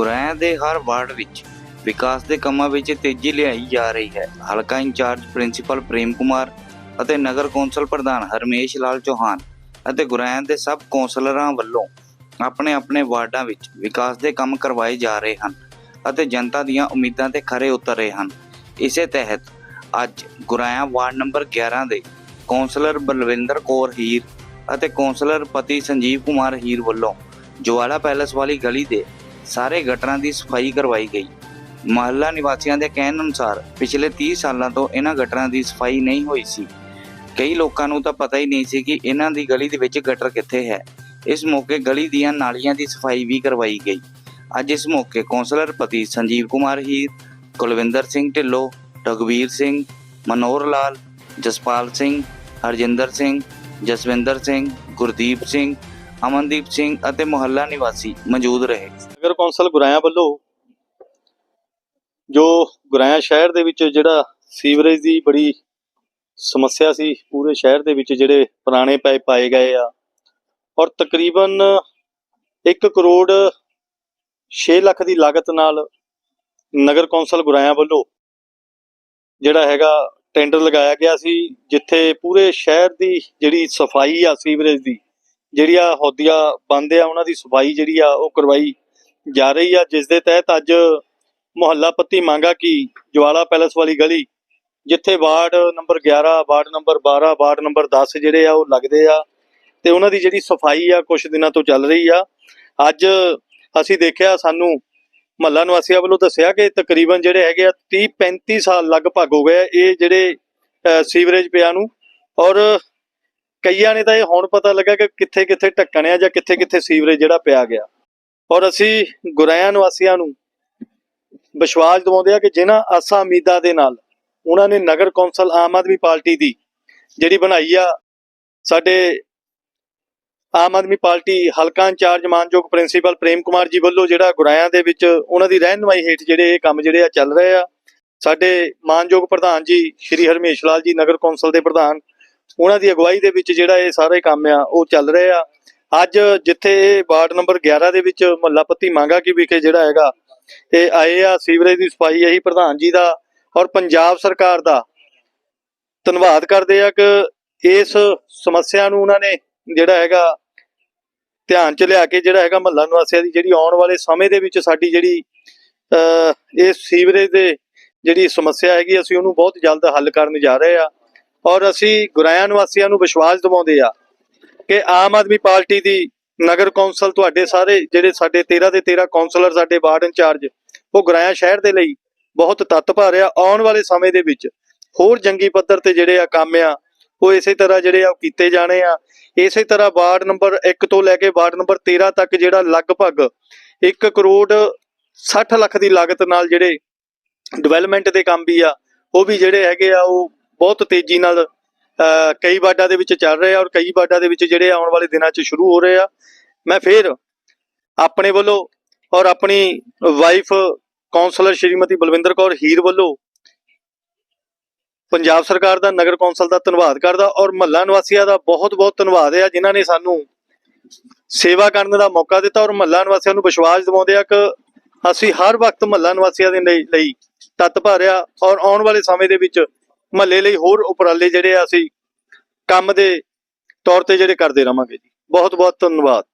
ਗੁਰਾਇਆ ਦੇ ਹਰ ਵਾਰਡ ਵਿੱਚ ਵਿਕਾਸ ਦੇ ਕੰਮਾਂ ਵਿੱਚ ਤੇਜ਼ੀ ਲਿਆਈ ਜਾ ਰਹੀ ਹੈ। ਹਲਕਾ ਇੰਚਾਰਜ ਪ੍ਰਿੰਸੀਪਲ ਪ੍ਰੇਮ ਕੁਮਾਰ ਅਤੇ ਨਗਰ ਕੌਂਸਲ ਪ੍ਰਧਾਨ ਹਰਮੇਸ਼ ਲਾਲ ਚੌਹਾਨ ਅਤੇ ਗੁਰਾਇਆ ਦੇ ਸਭ ਕੌਂਸਲਰਾਂ ਵੱਲੋਂ ਆਪਣੇ ਆਪਣੇ ਵਾਰਡਾਂ ਵਿੱਚ ਵਿਕਾਸ ਦੇ ਕੰਮ ਕਰਵਾਏ ਜਾ ਰਹੇ ਹਨ ਅਤੇ ਜਨਤਾ ਦੀਆਂ ਉਮੀਦਾਂ ਤੇ ਖਰੇ ਉਤਰ ਰਹੇ ਹਨ। ਇਸੇ ਤਹਿਤ ਅੱਜ ਗੁਰਾਇਆ ਵਾਰਡ ਨੰਬਰ 11 ਦੇ ਕੌਂਸਲਰ ਬਲਵਿੰਦਰ ਕੌਰ ਹੀਰ ਅਤੇ ਕੌਂਸਲਰ ਪਤੀ ਸੰਜੀਵ ਕੁਮਾਰ ਹੀਰ ਵੱਲੋਂ ਜਵਾਲਾ ਪੈਲਸ ਵਾਲੀ ਗਲੀ ਦੇ ਸਾਰੇ ਗਟਰਾਂ ਦੀ ਸਫ਼ਾਈ ਕਰਵਾਈ ਗਈ। ਮਹੱਲਾ ਨਿਵਾਸੀਆਂ ਦੇ ਕਹਿਣ ਅਨੁਸਾਰ, ਪਿਛਲੇ 30 ਸਾਲਾਂ ਤੋਂ ਇਹਨਾਂ ਗਟਰਾਂ ਦੀ ਸਫ਼ਾਈ ਨਹੀਂ ਹੋਈ ਸੀ। ਕਈ ਲੋਕਾਂ ਨੂੰ ਤਾਂ ਪਤਾ ਹੀ ਨਹੀਂ ਸੀ ਕਿ ਇਹਨਾਂ ਦੀ ਗਲੀ ਦੇ ਵਿੱਚ ਗਟਰ ਕਿੱਥੇ ਹੈ। ਇਸ ਮੌਕੇ ਗਲੀ ਦੀਆਂ ਨਾਲੀਆਂ ਦੀ ਸਫ਼ਾਈ ਵੀ ਕਰਵਾਈ ਗਈ। ਅੱਜ ਇਸ ਮੌਕੇ ਕੌਂਸਲਰ ਪਤੀ ਸੰਜੀਵ ਕੁਮਾਰ ਹੀਰ, ਕੁਲਵਿੰਦਰ ਸਿੰਘ ਢਿੱਲੋਂ ਰਘਵੀਰ ਸਿੰਘ, ਮਨੋਹਰ ਲਾਲ, ਜਸਪਾਲ ਸਿੰਘ, ਹਰਜਿੰਦਰ ਸਿੰਘ, ਜਸਵਿੰਦਰ ਸਿੰਘ, ਗੁਰਦੀਪ ਸਿੰਘ ਅਮਨਦੀਪ ਸਿੰਘ ਅਤੇ ਮੁਹੱਲਾ ਨਿਵਾਸੀ ਮੌਜੂਦ ਰਹੇ। ਨਗਰ ਕੌਂਸਲ ਗੁਰਾਇਆ ਵੱਲੋਂ ਜੋ ਗੁਰਾਇਆ ਸ਼ਹਿਰ ਦੇ ਵਿੱਚ ਜਿਹੜਾ ਸੀਵਰੇਜ ਦੀ ਬੜੀ ਸਮੱਸਿਆ ਸੀ, ਪੂਰੇ ਸ਼ਹਿਰ ਦੇ ਵਿੱਚ ਜਿਹੜੇ ਪੁਰਾਣੇ ਪਾਈਪ ਪਾਏ ਗਏ ਆ ਔਰ ਤਕਰੀਬਨ 1 ਕਰੋੜ 6 ਲੱਖ ਦੀ ਲਾਗਤ ਨਾਲ ਨਗਰ ਕੌਂਸਲ ਗੁਰਾਇਆ ਵੱਲੋਂ ਜਿਹੜਾ ਹੈਗਾ ਟੈਂਡਰ ਲਗਾਇਆ ਗਿਆ ਸੀ, ਜਿੱਥੇ ਪੂਰੇ ਸ਼ਹਿਰ ਦੀ ਜਿਹੜੀ ਸਫ਼ਾਈ ਆ ਸੀਵਰੇਜ ਦੀ ਜਿਹੜੀ ਆ ਹੌਦੀਆਂ ਬੰਦ ਆ, ਉਹਨਾਂ ਦੀ ਸਫ਼ਾਈ ਜਿਹੜੀ ਆ, ਉਹ ਕਰਵਾਈ ਜਾ ਰਹੀ ਆ। ਜਿਸ ਦੇ ਤਹਿਤ ਅੱਜ ਮੁਹੱਲਾ ਪੱਤੀ ਮੰਗਾ ਕੀ ਜਵਾਲਾ ਪੈਲਸ ਵਾਲੀ ਗਲੀ, ਜਿੱਥੇ ward number 11 ward number 12 ward number 10 ਜਿਹੜੇ ਆ, ਉਹ ਲੱਗਦੇ ਆ। ਤੇ ਉਹਨਾਂ ਦੀ ਜਿਹੜੀ ਸਫ਼ਾਈ ਆ ਕੁਝ ਦਿਨਾਂ ਤੋਂ ਚੱਲ ਰਹੀ ਆ। ਅੱਜ ਅਸੀਂ ਦੇਖਿਆ, ਸਾਨੂੰ ਮਹੱਲਾ ਨਿਵਾਸੀਆਂ ਵੱਲੋਂ ਦੱਸਿਆ ਕਿ ਤਕਰੀਬਨ ਜਿਹੜੇ ਹੈਗੇ ਆ 30 35 ਸਾਲ ਲਗਭਗ ਹੋ ਗਏ ਇਹ ਜਿਹੜੇ ਸੀਵਰੇਜ ਪਿਆ ਨੂੰ। ਔਰ ਕਈਆਂ ਨੇ ਤਾਂ ਇਹ ਹੁਣ ਪਤਾ ਲੱਗਾ ਕਿ ਕਿੱਥੇ ਕਿੱਥੇ ਢੱਕਣ ਆ ਜਾਂ ਕਿੱਥੇ ਕਿੱਥੇ ਸੀਵਰੇਜ ਜਿਹੜਾ ਪਿਆ ਗਿਆ। ਔਰ ਅਸੀਂ ਗੁਰਾਇਆ ਨਿਵਾਸੀਆਂ ਨੂੰ ਵਿਸ਼ਵਾਸ ਦਿਵਾਉਂਦੇ ਆ ਕਿ ਜਿਨ੍ਹਾਂ ਆਸਾਂ ਉਮੀਦਾਂ ਦੇ ਨਾਲ ਉਹਨਾਂ ਨੇ ਨਗਰ ਕੌਂਸਲ ਆਮ ਆਦਮੀ ਪਾਰਟੀ ਦੀ ਜਿਹੜੀ ਬਣਾਈ ਆ, ਸਾਡੇ ਆਮ ਆਦਮੀ ਪਾਰਟੀ ਹਲਕਾ ਇੰਚਾਰਜ ਮਾਨਯੋਗ ਪ੍ਰਿੰਸੀਪਲ ਪ੍ਰੇਮ ਕੁਮਾਰ ਜੀ ਵੱਲੋਂ ਜਿਹੜਾ ਗੁਰਾਇਆ ਦੇ ਵਿੱਚ ਉਹਨਾਂ ਦੀ ਰਹਿਨਮਾਈ ਹੇਠ ਜਿਹੜੇ ਇਹ ਕੰਮ ਜਿਹੜੇ ਆ ਚੱਲ ਰਹੇ ਆ, ਸਾਡੇ ਮਾਨਯੋਗ ਪ੍ਰਧਾਨ ਜੀ ਸ਼੍ਰੀ ਹਰਮੇਸ਼ ਲਾਲ ਜੀ, ਨਗਰ ਕੌਂਸਲ ਦੇ ਪ੍ਰਧਾਨ ਉਹਨਾਂ ਦੀ ਅਗਵਾਈ ਦੇ ਵਿੱਚ ਜਿਹੜਾ ਇਹ ਸਾਰੇ ਕੰਮ ਆ, ਉਹ ਚੱਲ ਰਹੇ ਆ। ਅੱਜ ਜਿੱਥੇ ਇਹ ਵਾਰਡ ਨੰਬਰ 11 ਦੇ ਵਿੱਚ ਮਹੱਲਾ ਪੱਤੀ ਮੰਗਾ ਕੀ ਵਿਖੇ ਜਿਹੜਾ ਹੈਗਾ ਇਹ ਆਏ ਆ ਸੀਵਰੇਜ ਦੀ ਸਫ਼ਾਈ, ਇਹੀ ਪ੍ਰਧਾਨ ਜੀ ਦਾ ਔਰ ਪੰਜਾਬ ਸਰਕਾਰ ਦਾ। ਧੰਨਵਾਦ ਕਰਦੇ ਆ ਕਿ ਇਸ ਸਮੱਸਿਆ ਨੂੰ ਉਹਨਾਂ ਨੇ ਜਿਹੜਾ ਹੈਗਾ ਧਿਆਨ ਚ ਲਿਆ ਕੇ ਜਿਹੜਾ ਹੈਗਾ ਮਹੱਲਾ ਨਿਵਾਸੀਆਂ ਦੀ ਜਿਹੜੀ ਆਉਣ ਵਾਲੇ ਸਮੇਂ ਦੇ ਵਿੱਚ ਸਾਡੀ ਜਿਹੜੀ, ਅਹ, ਇਹ ਸੀਵਰੇਜ ਦੇ ਜਿਹੜੀ ਸਮੱਸਿਆ ਹੈਗੀ, ਅਸੀਂ ਉਹਨੂੰ ਬਹੁਤ ਜਲਦ ਹੱਲ ਕਰਨ ਜਾ ਰਹੇ ਆ। ਔਰ ਅਸੀਂ ਗੁਰਾਇਆ ਨਿਵਾਸੀਆਂ ਨੂੰ ਵਿਸ਼ਵਾਸ ਦਿਵਾਉਂਦੇ ਆ ਕਿ ਆਮ ਆਦਮੀ ਪਾਰਟੀ ਦੀ ਨਗਰ ਕੌਂਸਲ ਤੁਹਾਡੇ ਸਾਰੇ ਜਿਹੜੇ ਸਾਡੇ 13 ਦੇ 13 ਕੌਂਸਲਰ ਸਾਡੇ ਵਾਰਡ ਇੰਚਾਰਜ, ਉਹ ਗੁਰਾਇਆ ਸ਼ਹਿਰ ਦੇ ਲਈ ਬਹੁਤ ਤੱਤ ਭਰ ਆਉਣ ਵਾਲੇ ਸਮੇਂ ਦੇ ਵਿੱਚ ਹੋਰ ਜੰਗੀ ਪੱਧਰ ਤੇ ਜਿਹੜੇ ਆ ਕੰਮ ਆ, ਉਹ ਇਸੇ ਤਰ੍ਹਾਂ ਜਿਹੜੇ ਆ ਉਹ ਕੀਤੇ ਜਾਣੇ ਆ। ਇਸੇ ਤਰ੍ਹਾਂ ਵਾਰਡ ਨੰਬਰ 1 ਤੋਂ ਲੈ ਕੇ ਵਾਰਡ ਨੰਬਰ 13 ਤੱਕ ਜਿਹੜਾ ਲਗਭਗ 1 ਕਰੋੜ 60 ਲੱਖ ਦੀ ਲਾਗਤ ਨਾਲ ਜਿਹੜੇ ਡਿਵੈਲਪਮੈਂਟ ਦੇ ਕੰਮ ਵੀ ਆ, ਉਹ ਵੀ ਜਿਹੜੇ ਹੈਗੇ ਆ, ਉਹ ਬਹੁਤ ਤੇਜ਼ੀ ਨਾਲ ਕਈ ਵਾਰਡਾਂ ਦੇ ਵਿੱਚ ਚੱਲ ਰਹੇ ਆ ਔਰ ਕਈ ਵਾਰਡਾਂ ਦੇ ਵਿੱਚ ਜਿਹੜੇ ਆਉਣ ਵਾਲੇ ਦਿਨਾਂ 'ਚ ਸ਼ੁਰੂ ਹੋ ਰਹੇ ਆ। ਮੈਂ ਫੇਰ ਆਪਣੇ ਵੱਲੋਂ ਔਰ ਆਪਣੀ ਵਾਈਫ ਕਾਉਂਸਲਰ ਸ਼੍ਰੀਮਤੀ ਬਲਵਿੰਦਰ ਕੌਰ ਹੀਰ ਵੱਲੋਂ ਪੰਜਾਬ ਸਰਕਾਰ ਦਾ, ਨਗਰ ਕੌਂਸਲ ਦਾ ਧੰਨਵਾਦ ਕਰਦਾ ਔਰ ਮਹੱਲਾ ਨਿਵਾਸੀਆਂ ਦਾ ਬਹੁਤ ਬਹੁਤ ਧੰਨਵਾਦ ਹੈ। ਜਿਨ੍ਹਾਂ ਨੇ ਸਾਨੂੰ ਸੇਵਾ ਕਰਨ ਦਾ ਮੌਕਾ ਦਿੱਤਾ ਔਰ ਮਹੱਲਾ ਨਿਵਾਸੀਆਂ ਨੂੰ ਵਿਸ਼ਵਾਸ ਦਿਵਾਉਂਦੇ ਆ ਕਿ ਅਸੀਂ ਹਰ ਵਕਤ ਮਹੱਲਾ ਨਿਵਾਸੀਆਂ ਦੇ ਲਈ ਲਈ ਤੱਤ ਭਰਿਆ ਔਰ ਆਉਣ ਵਾਲੇ ਸਮੇਂ ਦੇ ਵਿੱਚ ਮਹੱਲੇ ਲਈ ਹੋਰ ਉਪਰਾਲੇ ਜਿਹੜੇ ਆ ਅਸੀਂ ਕੰਮ ਦੇ ਤੌਰ ਤੇ ਜਿਹੜੇ ਕਰਦੇ ਰਵਾਂਗੇ ਜੀ। ਬਹੁਤ ਬਹੁਤ ਧੰਨਵਾਦ।